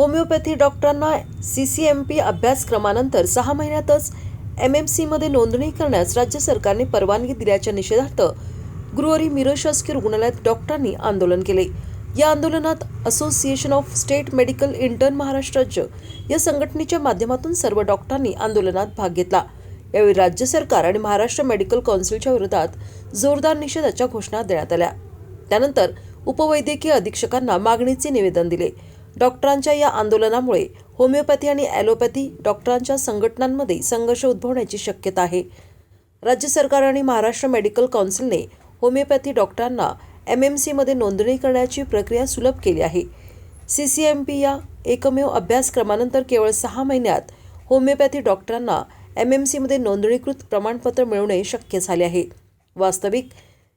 Homeopathy डॉक्टरांना C C M P अभ्यासक्रमानंतर सहा महिन्यातच एम एम सीमध्ये नोंदणी करण्यास राज्य सरकारने परवानगी दिल्याच्या निषेधार्थ गुरुवारी मिरज शासकीय रुग्णालयात डॉक्टरांनी आंदोलन केले. या आंदोलनात association of state medical intern Maharashtra राज्य या संघटनेच्या माध्यमातून सर्व डॉक्टरांनी आंदोलनात भाग घेतला. यावेळी राज्य सरकार आणि महाराष्ट्र मेडिकल कौन्सिलच्या विरोधात जोरदार निषेधाच्या घोषणा देण्यात आल्या. त्यानंतर उपवैद्यकीय अधीक्षकांना मागणीचे निवेदन दिले. डॉक्टरांच्या या आंदोलनामुळे होमिओपॅथी आणि ॲलोपॅथी डॉक्टरांच्या संघटनांमध्ये संघर्ष उद्भवण्याची शक्यता आहे. राज्य सरकार आणि महाराष्ट्र मेडिकल कौन्सिलने होमिओपॅथी डॉक्टरांना एम एम सीमध्ये नोंदणी करण्याची प्रक्रिया सुलभ केली आहे. सी सी एम पी या एकमेव अभ्यासक्रमानंतर केवळ सहा महिन्यात होमिओपॅथी डॉक्टरांना एम एम सीमध्ये नोंदणीकृत प्रमाणपत्र मिळवणे शक्य झाले आहे. वास्तविक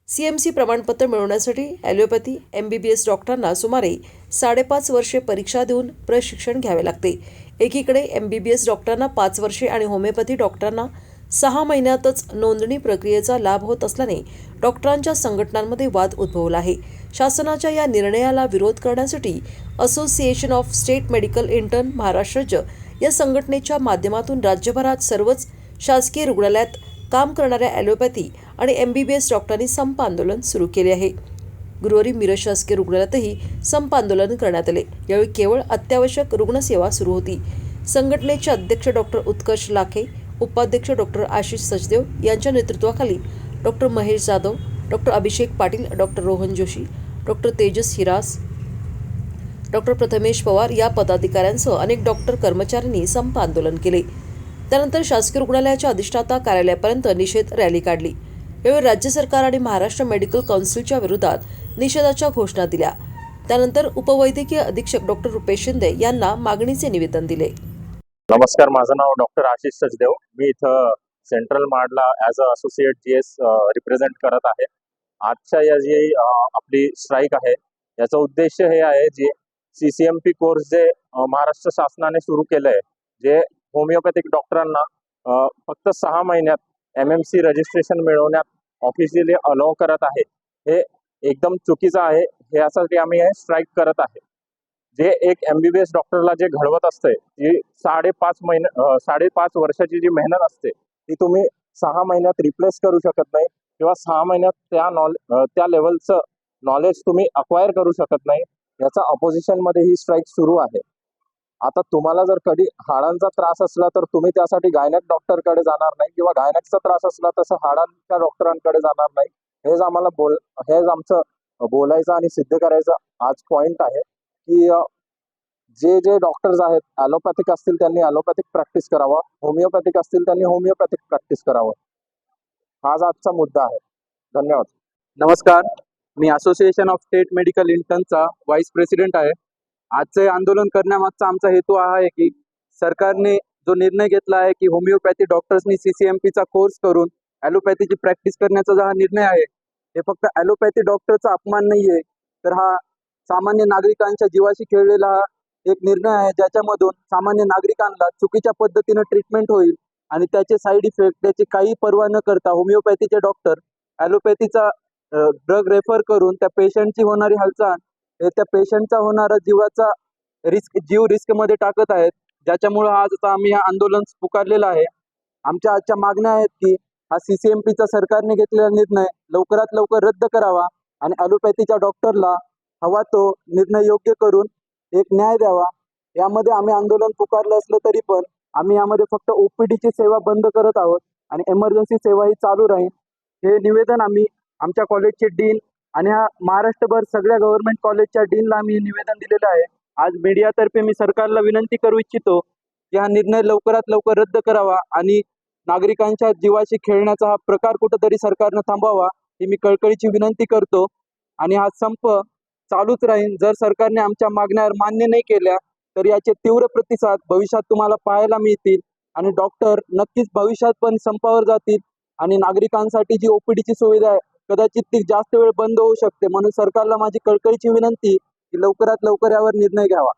सी एम सी प्रमाणपत्र मिळवण्यासाठी allopathy M B B S डॉक्टरांना सुमारे साडेपाच वर्षे परीक्षा देऊन प्रशिक्षण घ्यावे लागते. एकीकडे एम बी बी एस डॉक्टरांना पाच वर्षे आणि होमिओपॅथी डॉक्टरांना सहा महिन्यातच नोंदणी प्रक्रियेचा लाभ होत असल्याने डॉक्टरांच्या संघटनांमध्ये वाद उद्भवला आहे. शासनाच्या या निर्णयाला विरोध करण्यासाठी association of state medical intern Maharashtra या संघटनेच्या माध्यमातून राज्यभरात सर्वच शासकीय रुग्णालयात काम करणाऱ्या ॲलोपॅथी आणि एम बी बी एस डॉक्टरांनी संप आंदोलन सुरू केले आहे. गुरुवारी मिरज शासकीय रुग्णालयातही संप आंदोलन करण्यात आले. यावेळी केवळ अत्यावश्यक रुग्णसेवा सुरू होती. संघटनेचे अध्यक्ष डॉक्टर उत्कर्ष लाखे उपाध्यक्ष डॉक्टर आशिष सचदेव यांच्या नेतृत्वाखाली doctor Mahesh Jadhav doctor Abhishek Patil doctor Rohan Joshi doctor Tejas Hiras doctor Prathamesh Pawar या पदाधिकाऱ्यांसह अनेक डॉक्टर कर्मचाऱ्यांनी संप आंदोलन केले. त्यानंतर शासकीय रुग्णालयाच्या अधिष्ठाता कार्यालयापर्यंत निषेध रॅली काढली. यावेळी राज्य सरकार आणि महाराष्ट्र मेडिकल कौन्सिलच्या विरोधात निषेधाच्या घोषणा दिल्या. त्यानंतर उपवैद्यकीय अधीक्षक डॉक्टर रुपेश शिंदे यांना मागणीचे निवेदन दिले. नमस्कार माझं नाव डॉक्टर आशिष सचदेव. मी इथं central मार्डला as a associate G S represent करत आहे. आजच्या या जी आपली स्ट्राईक आहे याचा उद्देश हे आहे जे C C M P course जे महाराष्ट्र शासनाने सुरू केलं आहे जे होमिओपॅथिक डॉक्टरांना फक्त सहा महिन्यात एम एम सी रजिस्ट्रेशन मिळवण्यात ऑफिशियली अलाव करत आहे. हे एकदम चुकीचं आहे. हे यासाठी आम्ही हे स्ट्राईक करत आहे. जे एक एम बी बी एस डॉक्टरला जे घडवत असते जी साडेपाच महिने साडेपाच वर्षाची जी मेहनत असते ती तुम्ही सहा महिन्यात रिप्लेस करू शकत नाही किंवा सहा महिन्यात त्या नॉले त्या लेवलचं नॉलेज तुम्ही अक्वायर करू शकत नाही. याचा ऑपोजिशनमध्ये ही स्ट्राईक सुरू आहे. आता तुम्हाला जर कधी हाडांचा त्रास असला तर तुम्ही त्यासाठी गायनॅक डॉक्टरकडे जाणार नाही किंवा गायनॅकचा त्रास असला तसं हाडांच्या डॉक्टरांकडे जाणार नाही. हेच आम्हाला बोल हेच आमचं बोलायचं आणि सिद्ध करायचं आज पॉइंट आहे की जे जे डॉक्टर्स आहेत ॲलोपॅथिक असतील त्यांनी ॲलोपॅथिक प्रॅक्टिस करावा होमिओपॅथिक असतील त्यांनी होमिओपॅथिक प्रॅक्टिस करावं. हाच आजचा मुद्दा आहे. धन्यवाद. नमस्कार. मी असोसिएशन ऑफ स्टेट मेडिकल इंटर्नचा व्हाईस प्रेसिडेंट आहे. आजचं आंदोलन करण्यामागचा आमचा हेतू हा आहे की सरकारने जो निर्णय घेतला आहे की होमिओपॅथी डॉक्टर्सनी सी कोर्स करून ॲलोपॅथीची प्रॅक्टिस करण्याचा जो हा निर्णय आहे हे फक्त ॲलोपॅथी डॉक्टरचा अपमान नाही आहे तर हा सामान्य नागरिकांच्या जीवाशी खेळलेला हा एक निर्णय आहे ज्याच्यामधून सामान्य नागरिकांना चुकीच्या पद्धतीनं ट्रीटमेंट होईल आणि त्याचे साईड इफेक्ट त्याची काही पर्वा न करता होमिओपॅथीचे डॉक्टर ॲलोपॅथीचा ड्रग रेफर करून त्या पेशंटची होणारी हालचाल त्या पेशंटचा होणारा जीवाचा रिस्क जीव रिस्कमध्ये टाकत आहेत. ज्याच्यामुळं आज आता आम्ही आंदोलन पुकारलेलं आहे. आमच्या आजच्या मागण्या आहेत की हा सी सी एम पीचा सरकारने घेतलेला निर्णय लवकरात लवकर रद्द करावा आणि ॲलोपॅथीच्या डॉक्टरला हवा तो निर्णय योग्य करून एक न्याय द्यावा. यामध्ये आम्ही आंदोलन पुकारलं असलं तरी पण आम्ही यामध्ये फक्त ओपीडीची सेवा बंद करत आहोत आणि एमर्जन्सी सेवा ही चालू राहील. हे निवेदन आम्ही आमच्या कॉलेजचे डीन आणि हा महाराष्ट्रभर सगळ्या गव्हर्नमेंट कॉलेजच्या डीनला आम्ही निवेदन दिलेलं आहे. आज मीडियातर्फे मी सरकारला विनंती करू इच्छितो की हा निर्णय लवकरात लवकर रद्द करावा आणि नागरिकांच्या जीवाशी खेळण्याचा हा प्रकार कुठंतरी सरकारनं थांबवावा ही मी कळकळीची विनंती करतो. आणि हा संप चालूच राहील जर सरकारने आमच्या मागण्यावर मान्य नाही केल्या तर याचे तीव्र प्रतिसाद भविष्यात तुम्हाला पाहायला मिळतील आणि डॉक्टर नक्कीच भविष्यात पण संपावर जातील आणि नागरिकांसाठी जी ओपीडीची सुविधा आहे कदाचित ती जास्त वेळ बंद होऊ शकते. म्हणून सरकारला माझी कळकळीची विनंती की लवकरात लवकर यावर निर्णय घ्यावा.